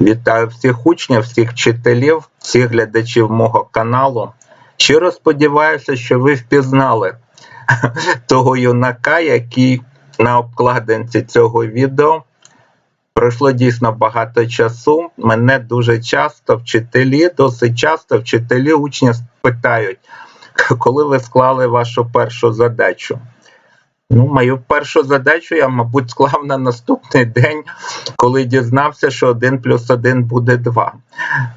Вітаю всіх учнів, всіх вчителів, всіх глядачів мого каналу. Щиро сподіваюся, що ви впізнали того юнака, який на обкладинці цього відео. Пройшло дійсно багато часу. Мене дуже часто вчителі, досить часто вчителі учні питають, коли ви склали вашу першу задачу. Ну, мою першу задачу я, мабуть, склав на наступний день, коли дізнався, що 1 плюс 1 буде 2.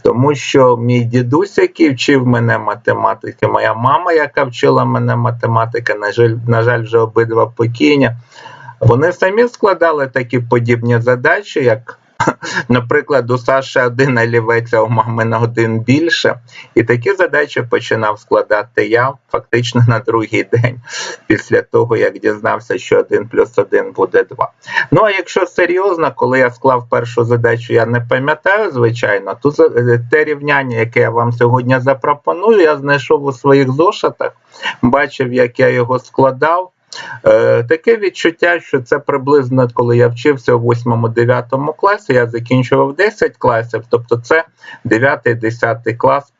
Тому що мій дідусь, який вчив мене математики, моя мама, яка вчила мене математики, на жаль, на жаль, вже обидва покійні, вони самі складали такі подібні задачі, як, наприклад, у Саші один олівець, а у мами один більше. І такі задачі починав складати я фактично на другий день, після того, як дізнався, що 1 плюс 1 буде 2. Ну а якщо серйозно, коли я склав першу задачу, я не пам'ятаю, звичайно, то е, те рівняння, яке я вам сьогодні запропоную, я знайшов у своїх зошитах, бачив, як я його складав. Е, Таке відчуття, що це приблизно коли я вчився у 8-9 класі, я закінчував 10 класів, тобто це 9-10 клас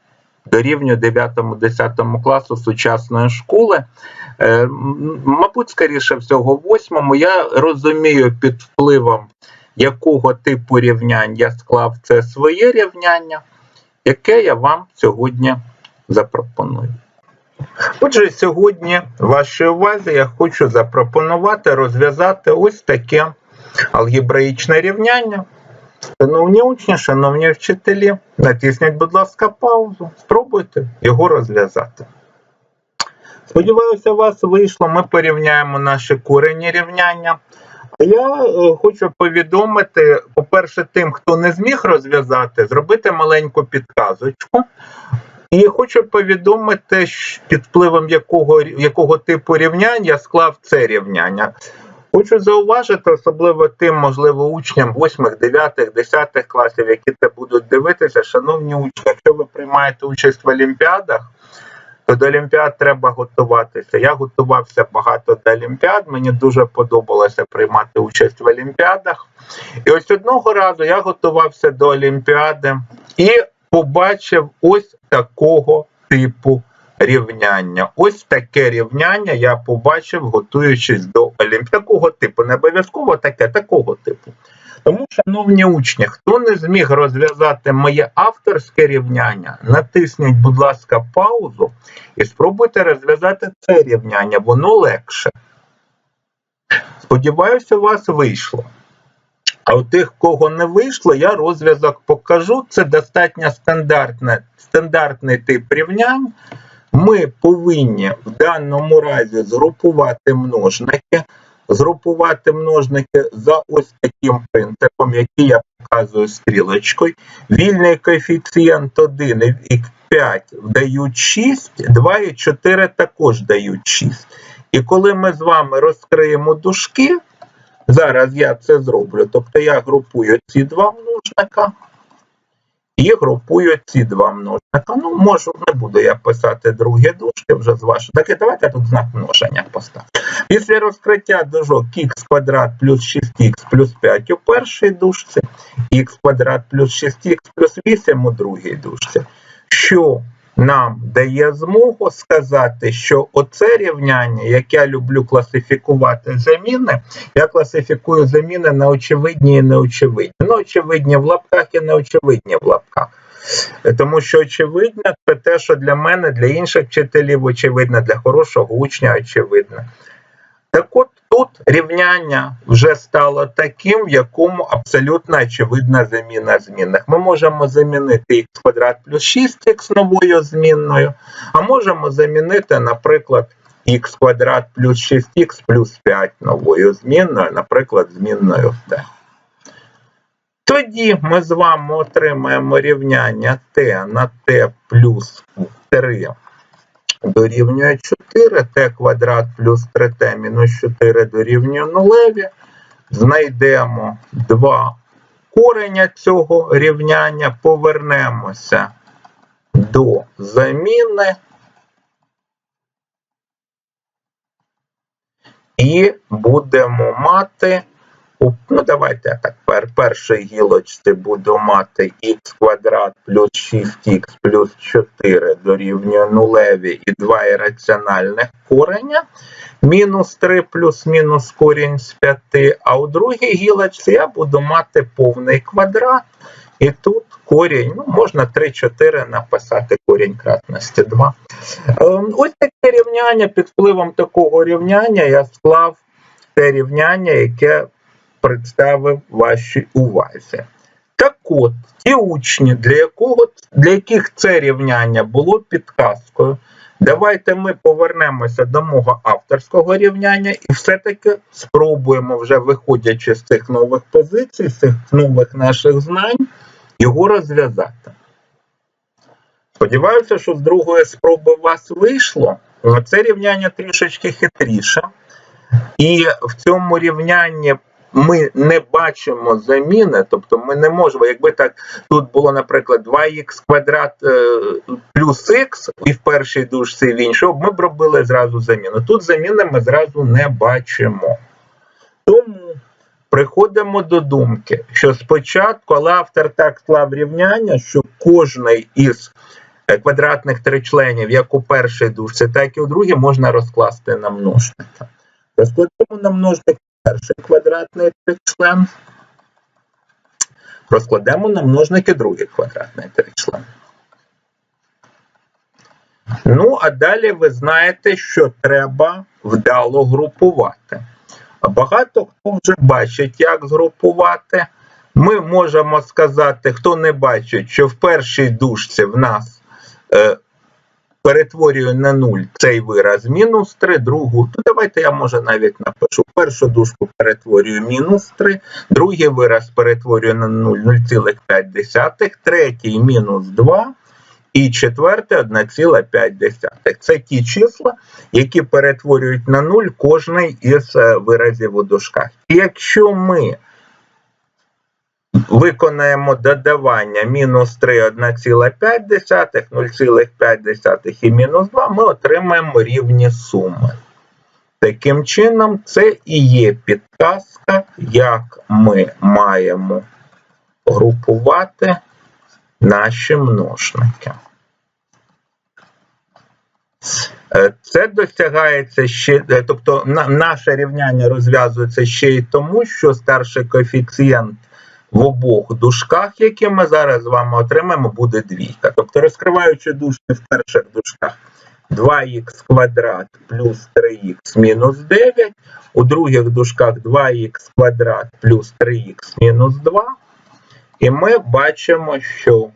дорівнює 9-10 класу сучасної школи. Е, Мабуть, скоріше всього, в 8 я розумію під впливом якого типу рівнянь я склав це своє рівняння, яке я вам сьогодні запропоную. Отже, сьогодні вашій увазі я хочу запропонувати розв'язати ось таке алгебраїчне рівняння. Шановні учні, шановні вчителі, натисніть, будь ласка, паузу, спробуйте його розв'язати. Сподіваюся, у вас вийшло. Ми порівняємо наші корені рівняння. Я е, хочу повідомити, по-перше, тим, хто не зміг розв'язати, зробити маленьку підказочку. І хочу повідомити, під впливом якого, якого типу рівнянь я склав це рівняння. Хочу зауважити, особливо тим, можливо, учням 8, 9, 10 класів, які це будуть дивитися, шановні учні, якщо ви приймаєте участь в олімпіадах, то до олімпіад треба готуватися. Я готувався багато до олімпіад, мені дуже подобалося приймати участь в олімпіадах. І ось одного разу я готувався до олімпіади і побачив ось такого типу рівняння. Ось таке рівняння я побачив, готуючись до олімпіади. Такого типу, не обов'язково таке, такого типу. Тому, шановні учні, хто не зміг розв'язати моє авторське рівняння, натисніть, будь ласка, паузу і спробуйте розв'язати це рівняння, воно легше. Сподіваюся, у вас вийшло. А у тих, кого не вийшло, я розв'язок покажу. Це достатньо стандартне, стандартний тип рівнянь. Ми повинні в даному разі згрупувати множники, згрупувати множники за ось таким принципом, який я показую стрілочкою. Вільний коефіцієнт 1 і 5 дають 6, 2 і 4 також дають 6. І коли ми з вами розкриємо дужки, Зараз я це зроблю. Тобто я групую ці два множника і групую ці два множника. Ну, можу, не буду я писати другі дужки вже з вашого. Так і давайте тут знак множення поставлю. Після розкриття дужок х квадрат плюс 6х плюс 5 у першій дужці, х квадрат плюс 6х плюс 8 у другій дужці. Що нам дає змогу сказати, що оце рівняння, яке я люблю класифікувати заміни, я класифікую заміни на очевидні і неочевидні. Ну, очевидні в лапках і неочевидні в лапках. Тому що очевидне це те, що для мене, для інших вчителів очевидно, для хорошого учня очевидно. Так от тут рівняння вже стало таким, в якому абсолютно очевидна заміна змінних. Ми можемо замінити х квадрат плюс 6х новою змінною, а можемо замінити, наприклад, х квадрат плюс 6х плюс 5 новою змінною, наприклад, змінною t. Тоді ми з вами отримаємо рівняння t на t плюс 3 дорівнює 4, t квадрат плюс 3t мінус 4 дорівнює нулеві. Знайдемо два кореня цього рівняння, повернемося до заміни і будемо мати Ну, давайте я так. Пер, першій гілочці буду мати х квадрат плюс 6х плюс 4 дорівнює нулеві і два ірраціональних кореня. Мінус 3 плюс мінус корінь з 5. А у другій гілочці я буду мати повний квадрат. І тут корінь, ну, можна 3-4 написати корінь кратності 2. Ем, Ось таке рівняння. Під впливом такого рівняння я склав те рівняння, яке представив вашій увазі. Так от, ті учні, для, якого, для яких це рівняння було підказкою, давайте ми повернемося до мого авторського рівняння і все-таки спробуємо, вже виходячи з цих нових позицій, з цих нових наших знань, його розв'язати. Сподіваюся, що з другої спроби у вас вийшло. Це рівняння трішечки хитріше. І в цьому рівнянні ми не бачимо заміни, тобто ми не можемо, якби так тут було, наприклад, 2х квадрат е, плюс х і в першій дужці, в іншій, ми б робили зразу заміну. Тут заміни ми зразу не бачимо. Тому приходимо до думки, що спочатку, але автор так склав рівняння, що кожний із е, квадратних тричленів, як у першій дужці, так і у другій, можна розкласти на множника. Розкладемо на множник перший квадратний тричлен. Розкладемо на множники другий квадратний тричлен. Ну, а далі ви знаєте, що треба вдало групувати. Багато хто вже бачить, як згрупувати. Ми можемо сказати, хто не бачить, що в першій дужці в нас е, перетворюю на 0 цей вираз мінус 3, другу, то давайте я може навіть напишу. Першу дужку перетворюю мінус 3, другий вираз перетворюю на 0 0,5, третій мінус 2 і четверте 1,5. Це ті числа, які перетворюють на 0 кожний із е, виразів у дужках. І якщо ми виконаємо додавання мінус 3 1,5, 0,5 і мінус 2, ми отримаємо рівні суми. Таким чином, це і є підказка, як ми маємо групувати наші множники. Е, Це досягається ще, е, тобто наше рівняння розв'язується ще й тому, що старший коефіцієнт в обох дужках, які ми зараз з вами отримаємо, буде двійка. Тобто, розкриваючи дужки в перших дужках 2х квадрат плюс 3х мінус 9, у других дужках 2х квадрат плюс 3х мінус 2. І ми бачимо, що у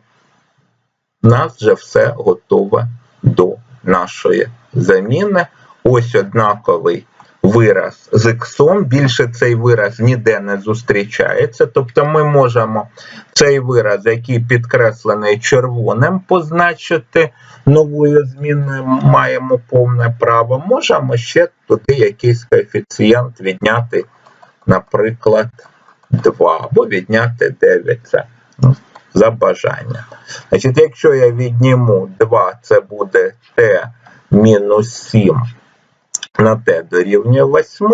нас вже все готове до нашої заміни. Ось однаковий вираз з іксом. Більше цей вираз ніде не зустрічається. Тобто ми можемо цей вираз, який підкреслений червоним, позначити новою зміною, маємо повне право. Можемо ще туди якийсь коефіцієнт відняти, наприклад, 2 або відняти 9. Це ну, за бажання. Значить, якщо я відніму 2, це буде t мінус 7 на t дорівнює 8,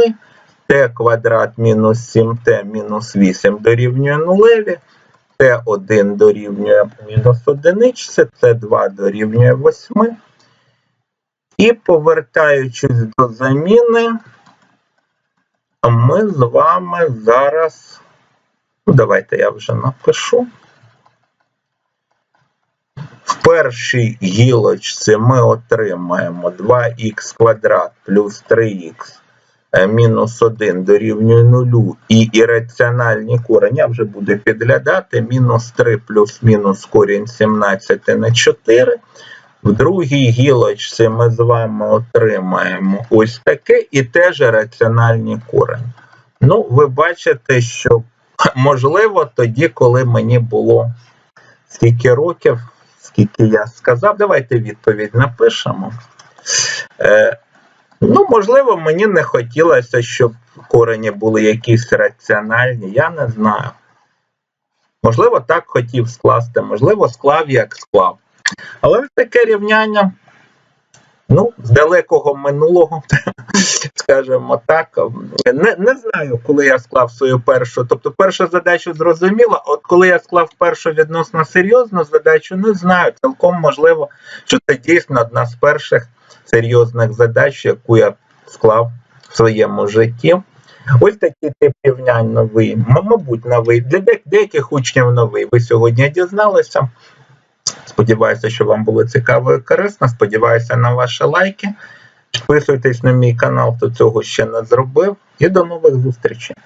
t квадрат мінус 7t мінус 8 дорівнює 0, t1 дорівнює мінус 1, t2 дорівнює 8. І повертаючись до заміни, ми з вами зараз, ну давайте я вже напишу. Першій гілочці ми отримаємо 2х квадрат плюс 3х мінус 1 дорівнює 0 і ірраціональні корені вже буде підглядати мінус 3 плюс мінус корінь 17 на 4. В другій гілочці ми з вами отримаємо ось таке і теж раціональні корені. Ну, ви бачите, що можливо тоді, коли мені було скільки років, скільки я сказав, давайте відповідь напишемо. Е, Ну, можливо, мені не хотілося, щоб корені були якісь раціональні, я не знаю. Можливо, так хотів скласти, можливо, склав як склав. Але таке рівняння, ну, з далекого минулого, скажімо так. Не, не знаю, коли я склав свою першу. Тобто, першу задачу зрозуміло, от коли я склав першу відносно серйозну задачу, не знаю. Цілком можливо, що це дійсно одна з перших серйозних задач, яку я склав в своєму житті. Ось такий тип рівнянь новий, мабуть, новий. Для деяких учнів новий. Ви сьогодні дізналися. Сподіваюся, що вам було цікаво і корисно. Сподіваюся на ваші лайки. Підписуйтесь на мій канал, хто цього ще не зробив. І до нових зустрічей.